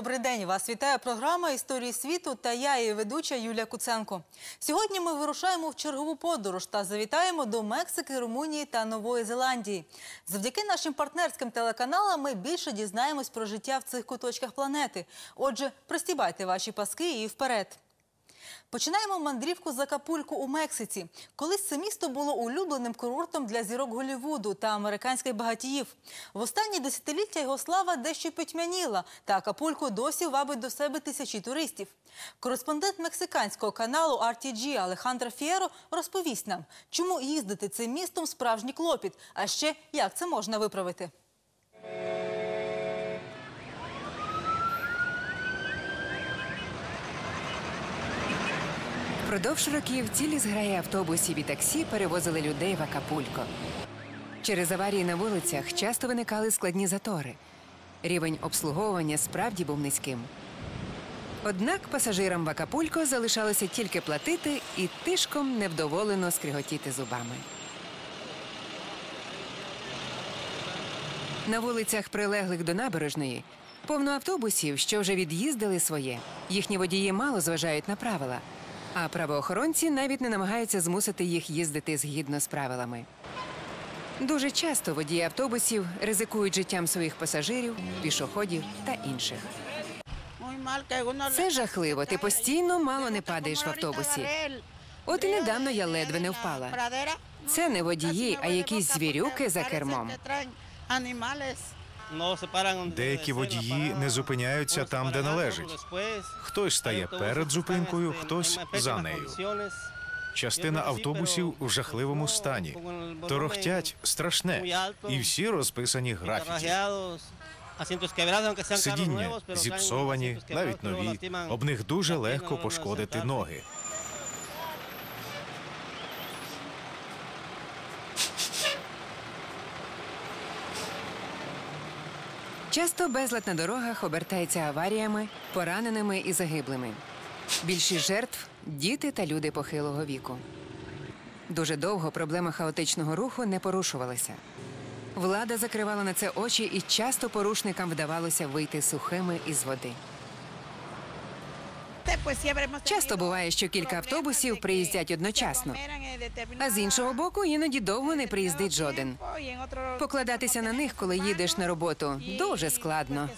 добрий день. Вас вітає програма Історії світу та я, її ведуча Юлія Куценко. Сьогодні ми вирушаємо в чергову подорож та завітаємо до Мексики, Румунії та Нової Зеландії. Завдяки нашим партнерським телеканалам ми більше дізнаємось про життя в цих куточках планети. Отже, пристібайте ваші паски і вперед. Починаємо мандрівку з Акапульку у Мексиці. Колись це місто було улюбленим курортом для зірок Голлівуду та американських багатіїв. В останні десятиліття його слава дещо потьмяніла, та Акапулько досі вабить до себе тисячі туристів. Кореспондент мексиканського каналу RTG Алехандро Фієро розповість нам, чому їздити цим містом справжній клопіт, а ще як це можна виправити. Впродовж років цілі зграї автобусів і таксі перевозили людей в Акапулько. Через аварії на вулицях часто виникали складні затори. Рівень обслуговування справді був низьким. Однак пасажирам в Акапулько залишалося тільки платити і тишком невдоволено скриготіти зубами. На вулицях, прилеглих до набережної, повно автобусів, що вже від'їздили своє. Їхні водії мало зважають на правила, а правоохоронці навіть не намагаються змусити їх їздити згідно з правилами. Дуже часто водії автобусів ризикують життям своїх пасажирів, пішоходів та інших. Це жахливо. Ти постійно мало не падаєш в автобусі. От і недавно я ледве не впала. Це не водії, а якісь звірюки за кермом. Деякі водії не зупиняються там, де належить. Хтось стає перед зупинкою, хтось за нею. Частина автобусів в жахливому стані. Торохтять страшне, і всі розписані графіті. Сидіння зіпсовані, навіть нові. Об них дуже легко пошкодити ноги. Часто безлад на дорогах обертається аваріями, пораненими і загиблими. Більшість жертв діти та люди похилого віку. Дуже довго проблема хаотичного руху не порушувалася. Влада закривала на це очі, і часто порушникам вдавалося вийти сухими із води. Часто буває, що кілька автобусів приїздять одночасно, а з іншого боку іноді довго не приїздить жоден. Покладатися на них, коли їдеш на роботу, дуже складно.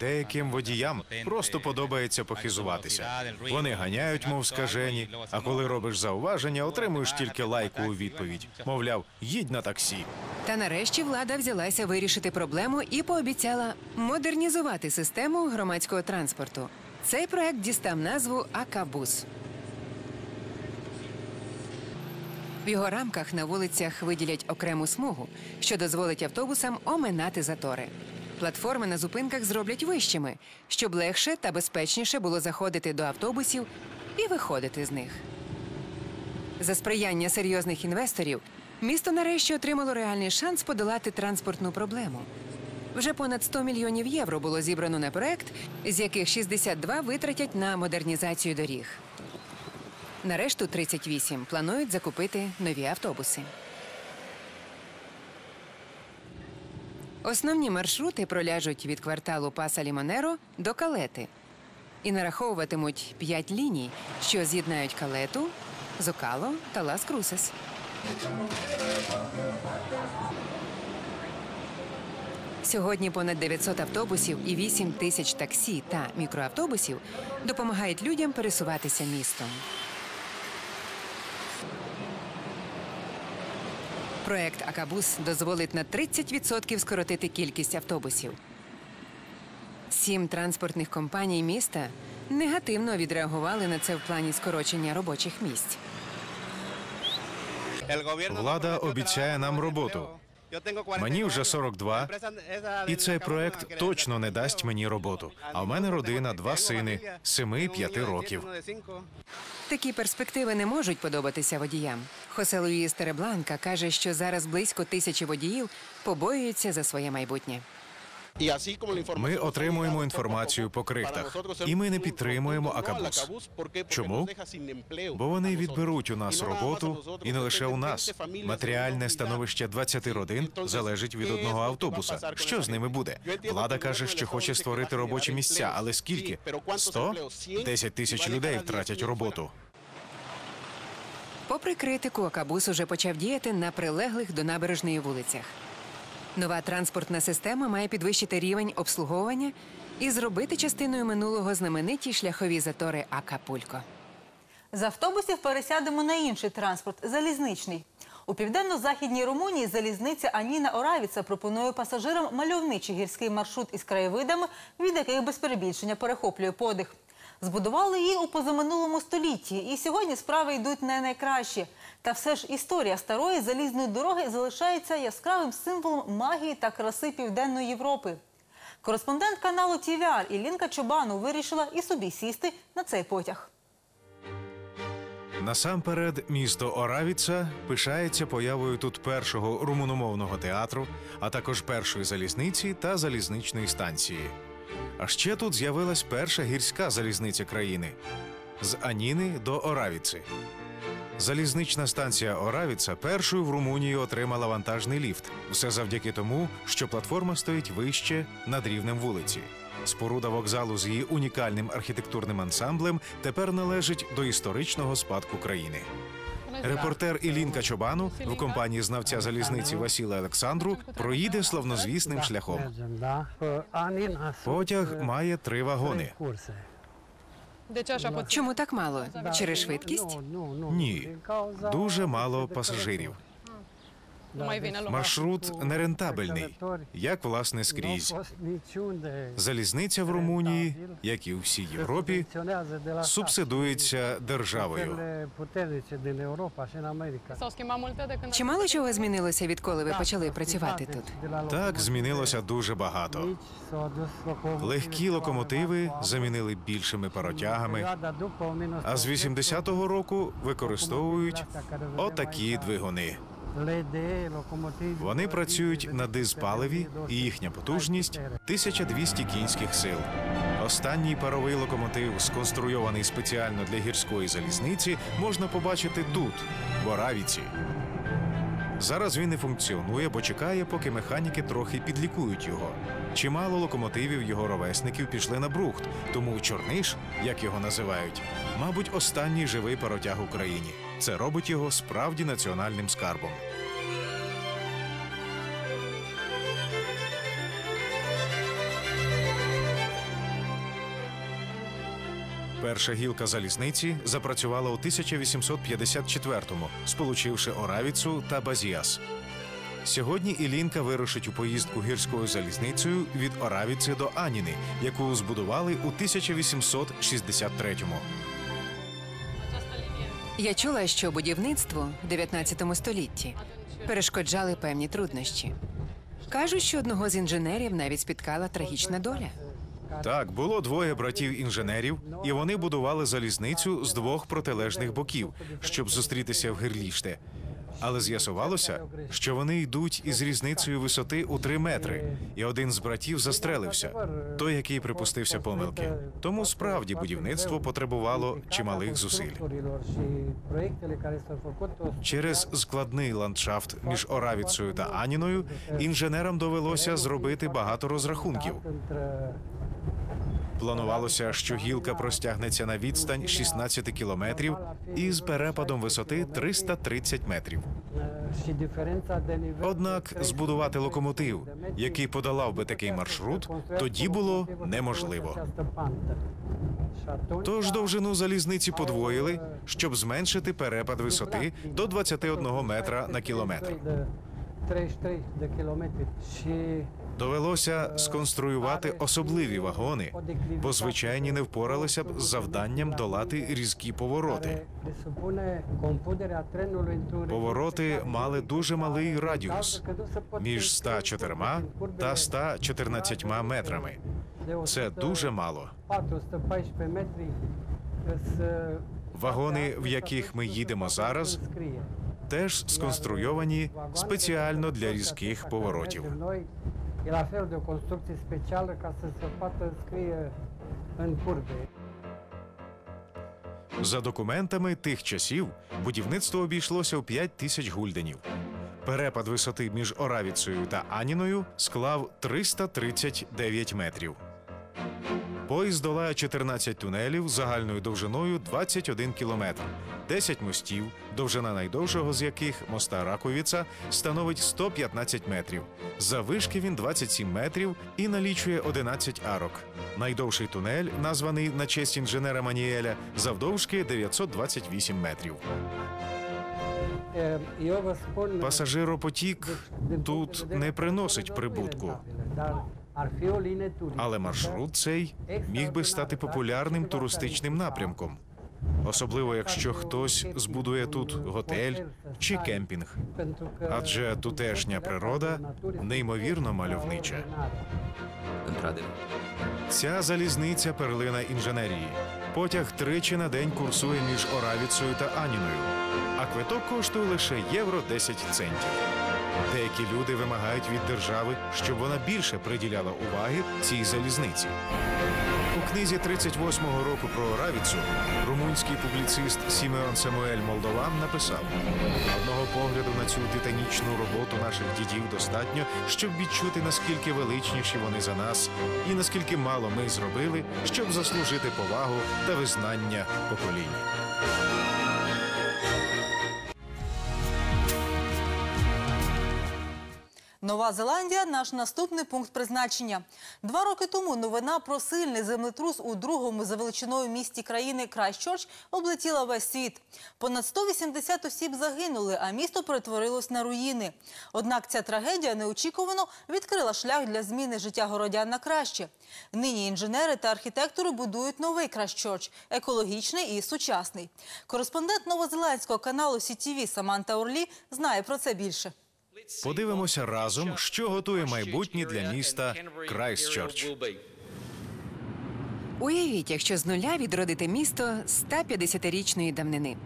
Деяким водіям просто подобається похизуватися. Вони ганяють, мов скажені. А коли робиш зауваження, отримуєш тільки лайку у відповідь. Мовляв, їдь на таксі. Та нарешті влада взялася вирішити проблему і пообіцяла модернізувати систему громадського транспорту. Цей проект дістав назву Акабус. В його рамках на вулицях виділять окрему смугу, що дозволить автобусам оминати затори. Платформи на зупинках зроблять вищими, щоб легше та безпечніше було заходити до автобусів і виходити з них. За сприяння серйозних інвесторів місто нарешті отримало реальний шанс подолати транспортну проблему. Вже понад 100 мільйонів євро було зібрано на проект, з яких 62 витратять на модернізацію доріг. На решту 38 планують закупити нові автобуси. Основні маршрути проляжуть від кварталу Паса Лімонеро до Калети і нараховуватимуть 5 ліній, що з'єднають Калету, Зокало та Лас Крусес. Сьогодні понад 900 автобусів і 8 тисяч таксі та мікроавтобусів допомагають людям пересуватися містом. Проект Акабус дозволить на 30% скоротити кількість автобусів. Сім транспортних компаній міста негативно відреагували на це в плані скорочення робочих місць. Влада обіцяє нам роботу. Мені вже 42, і цей проект точно не дасть мені роботу. А в мене родина, два сини, 7 і 5 років. Такі перспективи не можуть подобатися водіям. Хосе Луїс Теребланка каже, що зараз близько тисячі водіїв побоюються за своє майбутнє. Ми отримуємо інформацію по крихтах, і ми не підтримуємо Акабус. Чому? Бо вони відберуть у нас роботу, і не лише у нас. Матеріальне становище 20 родин залежить від одного автобуса. Що з ними буде? Влада каже, що хоче створити робочі місця, але скільки? 100? 10 тисяч людей втратять роботу. Попри критику, Акабус уже почав діяти на прилеглих до набережної вулицях. Нова транспортна система має підвищити рівень обслуговування і зробити частиною минулого знамениті шляхові затори Акапулько. З автобусів пересядемо на інший транспорт залізничний. У південно-західній Румунії залізниця Аніна Оравіца пропонує пасажирам мальовничий гірський маршрут із краєвидами, від яких без перебільшення перехоплює подих. Збудували її у позаминулому столітті, і сьогодні справи йдуть не найкраще. Та все ж історія старої залізної дороги залишається яскравим символом магії та краси Південної Європи. Кореспондент каналу TVR Ілінка Чобану вирішила і собі сісти на цей потяг. Насамперед, місто Оравіца пишається появою тут першого румуномовного театру, а також першої залізниці та залізничної станції. А ще тут з'явилась перша гірська залізниця країни з Аніни до Оравіці. Залізнична станція Оравіца першою в Румунії отримала вантажний ліфт. Все завдяки тому, що платформа стоїть вище над рівнем вулиці. Споруда вокзалу з її унікальним архітектурним ансамблем тепер належить до історичного спадку країни. Репортер Ілінка Чобану в компанії знавця залізниці Васіла Олександру проїде славнозвісним шляхом. Потяг має три вагони. Чому так мало? Через швидкість? Ні, дуже мало пасажирів. Маршрут нерентабельний, як власне скрізь. Залізниця в Румунії, як і у всій Європі, субсидується державою. Чимало чого змінилося, відколи ви почали працювати тут. Так змінилося дуже багато. Легкі локомотиви замінили більшими паротягами, а з 80-го року використовують отакі двигуни. Вони працюють на дизпаливі, і їхня потужність 1200 кінських сил. Останній паровий локомотив, сконструйований спеціально для гірської залізниці, можна побачити тут, в Оравіці. Зараз він не функціонує, бо чекає, поки механіки трохи підлікують його. Чимало локомотивів його ровесників пішли на брухт, тому Чорниш, як його називають, мабуть, останній живий паротяг Україні. Це робить його справді національним скарбом. Перша гілка залізниці запрацювала у 1854-му, сполучивши Оравіцу та Базіас. Сьогодні Ілінка вирушить у поїздку гірською залізницею від Оравіці до Аніни, яку збудували у 1863-му. Я чула, що будівництво в 19 столітті перешкоджали певні труднощі. Кажуть, що одного з інженерів навіть спіткала трагічна доля. Так, було двоє братів-інженерів, і вони будували залізницю з двох протилежних боків, щоб зустрітися в Гирліште. Але з'ясувалося, що вони йдуть із різницею висоти у три метри, і один з братів застрелився, той, який припустився помилки. Тому справді будівництво потребувало чималих зусиль. Через складний ландшафт між Оравіцею та Аніною інженерам довелося зробити багато розрахунків. Планувалося, що гілка простягнеться на відстань 16 кілометрів із перепадом висоти 330 метрів. Однак збудувати локомотив, який подолав би такий маршрут, тоді було неможливо. Тож довжину залізниці подвоїли, щоб зменшити перепад висоти до 21 метра на кілометр. Довелося сконструювати особливі вагони, бо звичайні не впоралися б з завданням долати різкі повороти. Повороти мали дуже малий радіус між 104 та 114 метрами. Це дуже мало. Вагони, в яких ми їдемо зараз, теж сконструйовані спеціально для різких поворотів. E la fel de o construcție specială ca să se poată scrie în curbe. За документами тих часів будівництво обійшлося у 5 тисяч гульденів. Перепад висоти між Оравіцею та Аніною склав 339 метрів. Поїзд долає 14 тунелів загальною довжиною 21 кілометр, 10 мостів, довжина найдовшого з яких моста Раковіца становить 115 метрів. Завишки він 27 метрів і налічує 11 арок. Найдовший тунель, названий на честь інженера Маніеля, завдовжки 928 метрів. Eu. Пасажиропотік тут не приносить прибутку. Але маршрут цей міг би стати популярним туристичним напрямком, особливо якщо хтось збудує тут готель чи кемпінг. Адже тутешня природа неймовірно мальовнича. Ця залізниця перлина інженерії. Потяг тричі на день курсує між Оравіцею та Аніною, а квиток коштує лише євро 10 центів. Деякі люди вимагають від держави, щоб вона більше приділяла уваги цій залізниці. У книзі 38-го року про Оравіцу румунський публіцист Сімеон Самуель Молдован написав: одного погляду на цю титанічну роботу наших дідів достатньо, щоб відчути, наскільки величніші вони за нас, і наскільки мало ми зробили, щоб заслужити повагу та визнання поколінь. Нова Зеландія наш наступний пункт призначення. Два роки тому новина про сильний землетрус у другому за величиною місті країни Крайщорч облетіла весь світ. Понад 180 осіб загинули, а місто перетворилось на руїни. Однак ця трагедія неочікувано відкрила шлях для зміни життя городян на краще. Нині інженери та архітектори будують новий Крайщорч – екологічний і сучасний. Кореспондент новозеландського каналу CTV Саманта Орлі знає про це більше. Подивимося разом, що готує майбутнє для міста Крайстчерч. Уявіть, якщо з нуля відродити місто 150-річної давнини.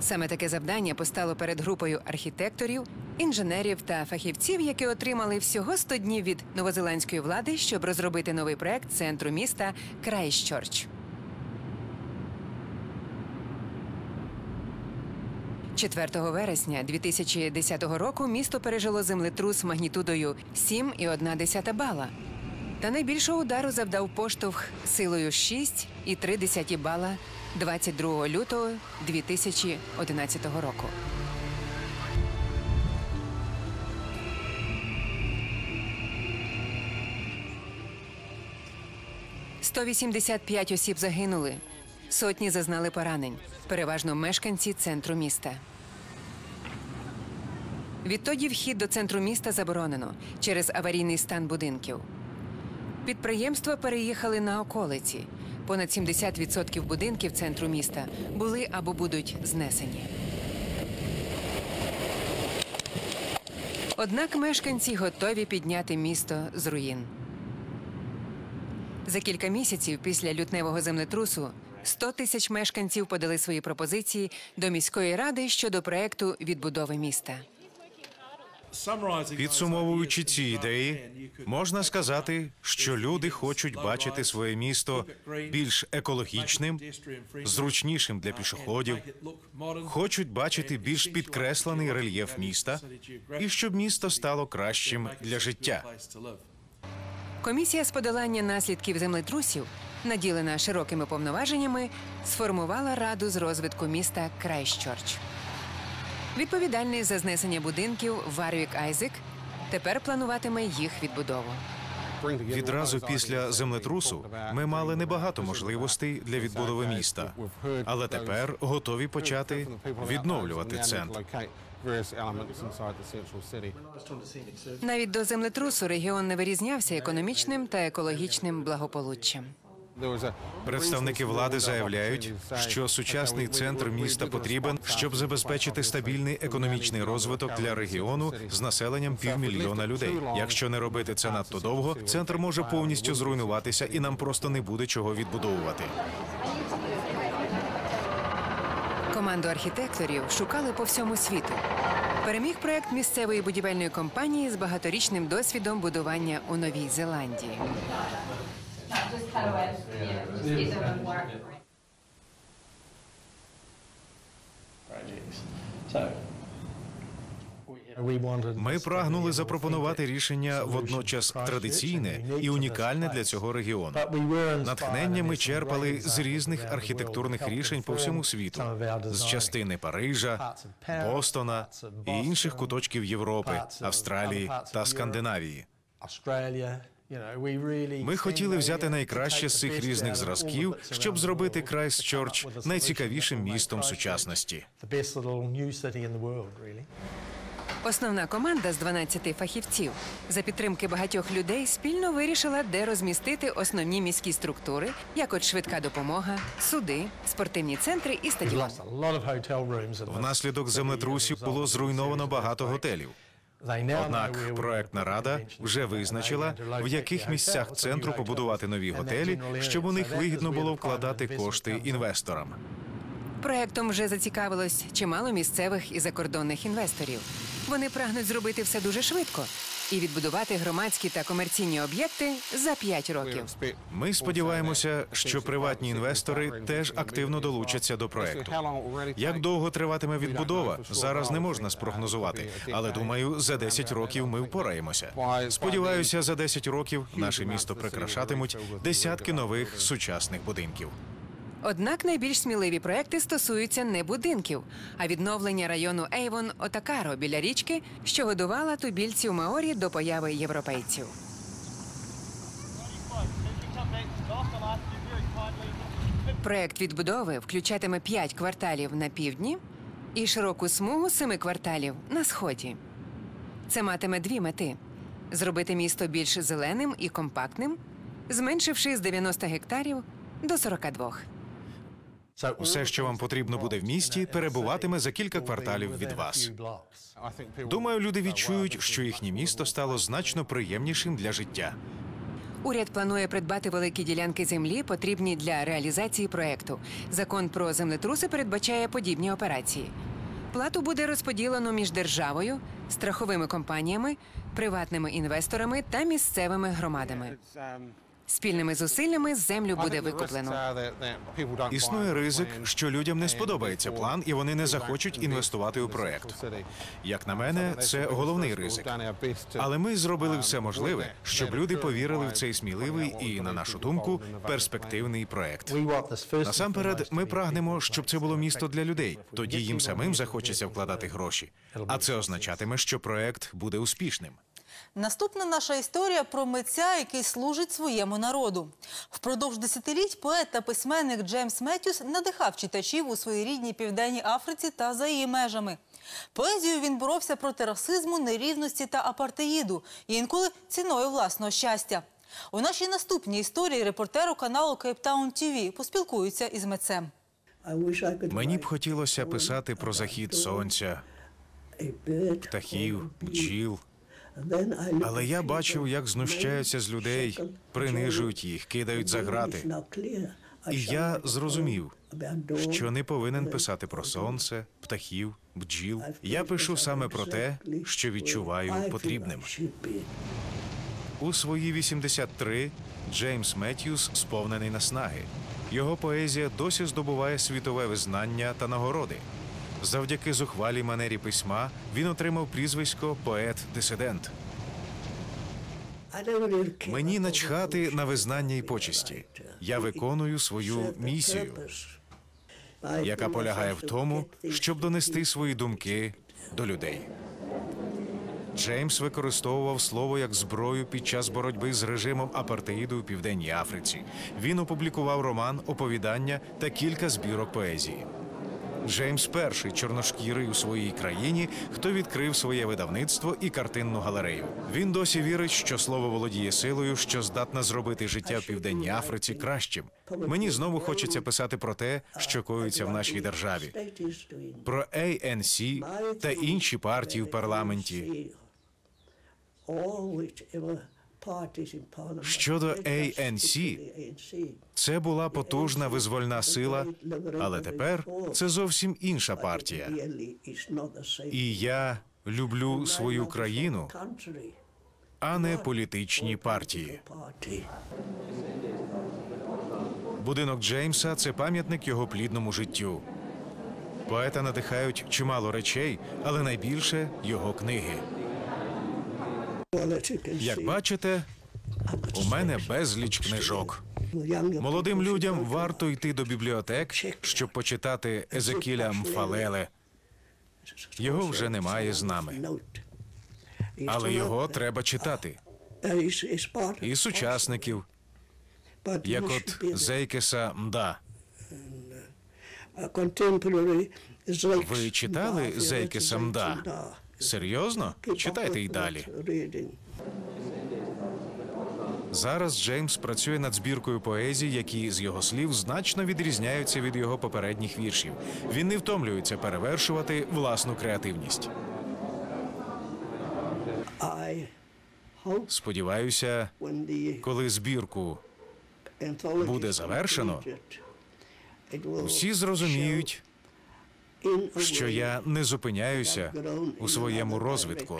Саме таке завдання постало перед групою архітекторів, інженерів та фахівців, які отримали всього 100 днів від новозеландської влади, щоб розробити новий проект центру міста Крайщорч. 4 вересня 2010 року місто пережило землетрус магнітудою 7,1 бала. Та найбільшого удару завдав поштовх силою 6,3 бала 22 лютого 2011 року. «185 осіб загинули, сотні зазнали поранень, переважно мешканці центру міста. Відтоді вхід до центру міста заборонено через аварійний стан будинків. Підприємства переїхали на околиці. Понад 70% будинків центру міста були або будуть знесені. Однак мешканці готові підняти місто з руїн. За кілька місяців після лютневого землетрусу 100 тисяч мешканців подали свої пропозиції до міської ради щодо проекту відбудови міста. Підсумовуючи ці ідеї, можна сказати, що люди хочуть бачити своє місто більш екологічним, зручнішим для пішоходів, хочуть бачити більш підкреслений рельєф міста і щоб місто стало кращим для життя. Комісія з подолання наслідків землетрусів, наділена широкими повноваженнями, сформувала раду з розвитку міста Крайщорч. Відповідальний за знесення будинків Варвік Айзек тепер плануватиме їх відбудову. Відразу після землетрусу ми мали небагато можливостей для відбудови міста, але тепер готові почати відновлювати центр. Навіть до землетрусу регіон не вирізнявся економічним та екологічним благополуччям. Представники влади заявляють, що сучасний центр міста потрібен, щоб забезпечити стабільний економічний розвиток для регіону з населенням півмільйона людей. Якщо не робити це надто довго, центр може повністю зруйнуватися, і нам просто не буде чого відбудовувати. Команду архітекторів шукали по всьому світу. Переміг проект місцевої будівельної компанії з багаторічним досвідом будування у Новій Зеландії. Ми прагнули запропонувати рішення водночас традиційне і унікальне для цього регіону. Натхнення ми черпали з різних архітектурних рішень по всьому світу, з частини Парижа, Бостона і інших куточків Європи, Австралії та Скандинавії. Ми хотіли взяти найкраще з цих різних зразків, щоб зробити Крайстчорч найцікавішим містом сучасності. Основна команда з 12 фахівців за підтримки багатьох людей спільно вирішила, де розмістити основні міські структури, як от швидка допомога, суди, спортивні центри і стадіон. Внаслідок землетрусів було зруйновано багато готелів. Однак проектна рада вже визначила, в яких місцях центру побудувати нові готелі, щоб у них вигідно було вкладати кошти інвесторам. Проектом вже зацікавилось чимало місцевих і закордонних інвесторів. Вони прагнуть зробити все дуже швидко і відбудувати громадські та комерційні об'єкти за 5 років. Ми сподіваємося, що приватні інвестори теж активно долучаться до проекту. Як довго триватиме відбудова, зараз не можна спрогнозувати, але думаю, за 10 років ми впораємося. Сподіваюся, за 10 років наше місто прикрашатимуть десятки нових сучасних будинків. Однак найбільш сміливі проекти стосуються не будинків, а відновлення району Ейвон Отакаро біля річки, що годувала тубільців Маорі до появи європейців. Проект відбудови включатиме п'ять кварталів на півдні і широку смугу семи кварталів на сході. Це матиме дві мети: зробити місто більш зеленим і компактним, зменшивши з 90 гектарів до 42. Усе, що вам потрібно буде в місті, перебуватиме за кілька кварталів від вас. Думаю, люди відчують, що їхнє місто стало значно приємнішим для життя. Уряд планує придбати великі ділянки землі, потрібні для реалізації проекту. Закон про землетруси передбачає подібні операції. Плату буде розподілено між державою, страховими компаніями, приватними інвесторами та місцевими громадами. Спільними зусиллями землю буде викуплено. Існує ризик, що людям не сподобається план, і вони не захочуть інвестувати у проект. Як на мене, це головний ризик. Але ми зробили все можливе, щоб люди повірили в цей сміливий і, на нашу думку, перспективний проект. Насамперед, ми прагнемо, щоб це було місто для людей. Тоді їм самим захочеться вкладати гроші. А це означатиме, що проект буде успішним. Наступна наша історія про митця, який служить своєму народу. Впродовж десятиліть поет та письменник Джеймс Меттюс надихав читачів у своїй рідній південній Африці та за її межами. Поезією він боровся проти расизму, нерівності та апартеїду, і інколи ціною власного щастя. У нашій наступній історії репортеру каналу Кейптаун ТВ поспілкуються із митцем. Мені б хотілося писати про захід сонця, птахів, бджіл. Але я бачив, як знущаються з людей, принижують їх, кидають за грати. І я зрозумів, що не повинен писати про сонце, птахів, бджіл. Я пишу саме про те, що відчуваю потрібним. У свої 83 Джеймс Меттьюс сповнений наснаги. Його поезія досі здобуває світове визнання та нагороди. Завдяки зухвалій манері письма він отримав прізвисько поет-дисидент. Мені начхати на визнання і почесті. Я виконую свою місію, яка полягає в тому, щоб донести свої думки до людей. Джеймс використовував слово як зброю під час боротьби з режимом апартеїду у Південній Африці. Він опублікував роман, оповідання та кілька збірок поезії. Джеймс перший чорношкірий у своїй країні, хто відкрив своє видавництво і картинну галерею. Він досі вірить, що слово володіє силою, що здатна зробити життя в південній Африці кращим. Мені знову хочеться писати про те, що коїться в нашій державі, про ANC та інші партії в парламенті. Щодо ANC, Це була потужна визвольна сила, але тепер це зовсім інша партія. І я Люблю свою країну, а не політичні партії. Будинок Джеймса це пам'ятник його плідному життю. Поета надихають чимало речей, але найбільше його книги. Як бачите, у мене безліч книжок. Молодим людям варто йти до бібліотек, щоб почитати Езекіля Мфалеле. Його вже немає з нами, але його треба читати. І сучасників, як от Зейкеса Мда. Ви читали Зейкеса Мда? Серйозно? Читайте й далі. Зараз Джеймс працює над збіркою поезій, які, з його слів, значно відрізняються від його попередніх віршів. Він не втомлюється перевершувати власну креативність. Сподіваюся, коли збірку буде завершено, всі зрозуміють, що я не зупиняюся у своєму розвитку.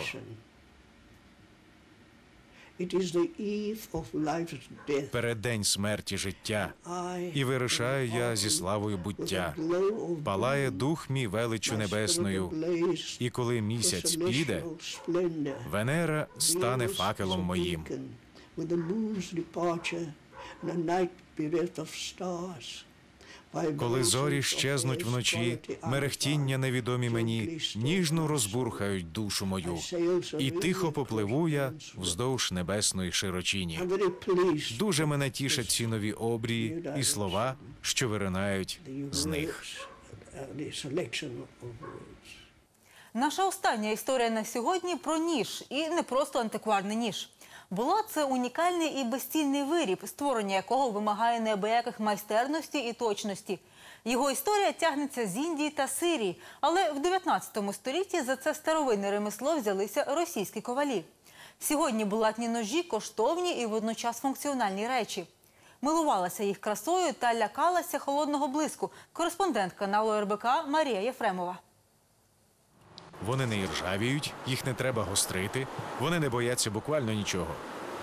Переддень смерті життя, і вирушаю я зі славою буття. Палає дух мій величу небесною, і коли місяць піде, Венера стане факелом моїм. Коли зорі щезнуть вночі, мерехтіння невідомі мені, ніжно розбурхають душу мою, і тихо попливу я вздовж небесної широчині. Дуже мене тішать ці нові обрії і слова, що виринають з них. Наша остання історія на сьогодні про ніж і не просто антикварний ніж. Було це унікальний і безцінний виріб, створення якого вимагає неабияких майстерності і точності. Його історія тягнеться з Індії та Сирії, але в 19 столітті за це старовинне ремесло взялися російські ковалі. Сьогодні булатні ножі коштовні і водночас функціональні речі. Милувалася їх красою та лякалася холодного блиску. Кореспондент каналу РБК Марія Єфремова. Вони не іржавіють, їх не треба гострити, вони не бояться буквально нічого.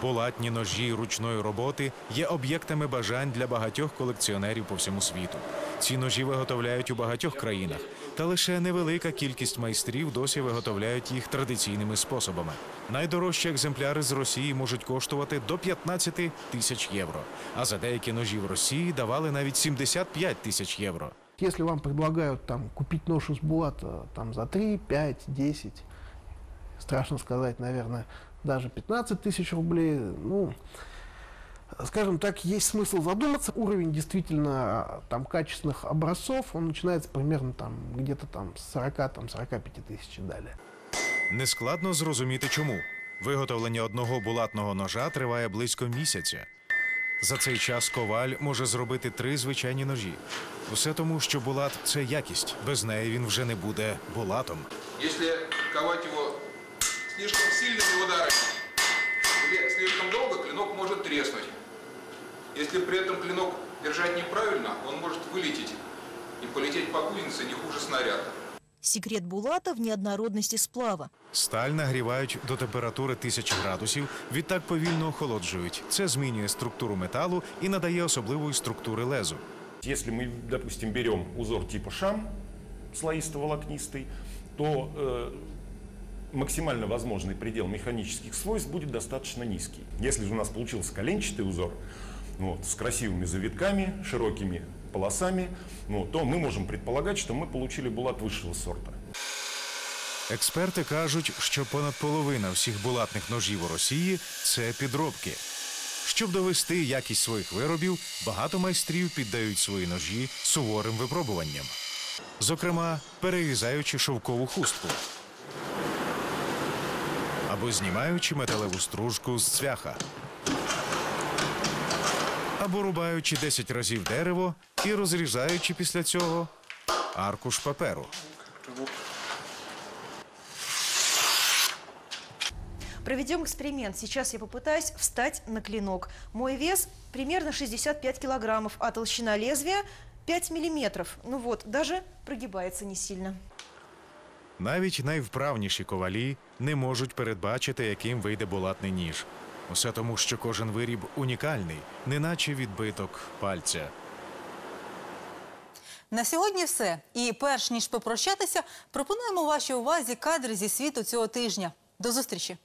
Булатні ножі ручної роботи є об'єктами бажань для багатьох колекціонерів по всьому світу. Ці ножі виготовляють у багатьох країнах, та лише невелика кількість майстрів досі виготовляють їх традиційними способами. Найдорожчі екземпляри з Росії можуть коштувати до 15 тисяч євро, а за деякі ножі в Росії давали навіть 75 тисяч євро. Если вам предлагают там купить нож из Булата там за 3, 5, 10, страшно сказать, наверное, даже 15 тысяч рублей, ну, скажем так, есть смысл задуматься. Уровень действительно там качественных образцов, он начинается примерно там где-то там с 40, там 45 тысяч и далее. Нескладно зрозуміти чому. Виготовлення одного булатного ножа триває близько місяця. За цей час коваль може зробити три звичайні ножі. Все тому, що булат це якість. Без неї він вже не буде булатом. Если ковать его слишком сильными ударами или слишком долго, клинок может треснуть. Если при этом клинок держать неправильно, он может вылететь и полететь по кузнице не хуже снаряда. Секрет Булата в неоднородности сплава. Сталь нагрівають до температури 1000 градусів, відтак повільно охолоджують. Це змінює структуру металу і надає особливої структури лезу. Если мы, допустим, берем узор типа шам, слоисто-волокнистый, то э, максимально возможный предел механических свойств будет достаточно низкий. Если же у нас получился коленчатый узор, вот, с красивыми завитками, широкими полосами, ну, то мы можем предполагать, что мы получили булат высшего сорта. Експерти кажуть, що понад половина всіх булатних ножів у Росії це підробки. Щоб довести якість своїх виробів, багато майстрів піддають свої ножі суворим випробуванням. Зокрема, перерізаючи шовкову хустку або знімаючи металеву стружку з цвяха, або рубаючи 10 разів дерево і розрізаючи після цього аркуш паперу. Проведем эксперимент. Сейчас я попытаюсь встать на клинок. Мой вес примерно 65 килограммов, а толщина лезвия 5 миллиметров. Ну вот, даже прогибается не сильно. Навіть найвправніші ковалі не можуть передбачити, яким вийде булатний ніж. Усе тому, що кожен виріб унікальний, неначе відбиток пальця. На сьогодні все. І перш ніж попрощатися, пропонуємо вашій увазі кадри зі світу цього тижня. До зустрічі!